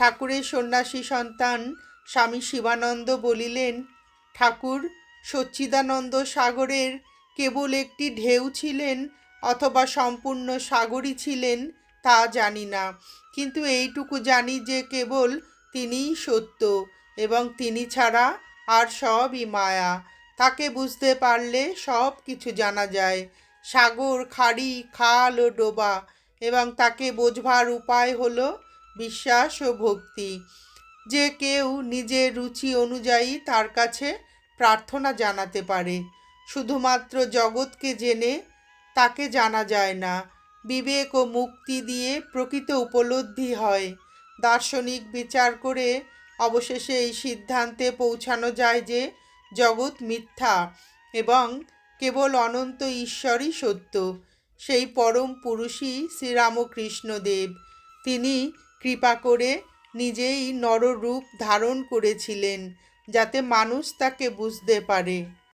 ঠাকুরের সন্ন্যাসী সন্তান স্বামী শিবানন্দ বলিলেন, ঠাকুর, সচ্চিদানন্দ সাগরের কেবল একটি ঢেউ ছিলেন অথবা সম্পূর্ণ সাগরই ছিলেন তা জানি না। কিন্তু এইটুকু জানি যে কেবল তিনিই সত্য এবং তিনি ছাড়া আর সবই মায়া। তাকে বুঝতে পারলে সব কিছু জানা যায়। সাগর, খাড়ি, খাল ও ডোবা এবং তাকে বোঝবার উপায় হলো বিশ্বাস ও ভক্তি। যে কেউ নিজের রুচি অনুযায়ী তার কাছে প্রার্থনা জানাতে পারে। শুধুমাত্র জগৎকে জেনে তাকে জানা যায় না। বিবেক ও মুক্তি দিয়ে প্রকৃত উপলব্ধি হয়। দার্শনিক বিচার করে অবশেষে এই সিদ্ধান্তে পৌঁছানো যায় যে জগৎ মিথ্যা এবং কেবল অনন্ত ঈশ্বরই সত্য। সেই পরম পুরুষই শ্রীরামকৃষ্ণদেব। তিনি কৃপা করে নিজেই নররূপ ধারণ করেছিলেন যাতে মানুষ তাকে বুঝতে পারে।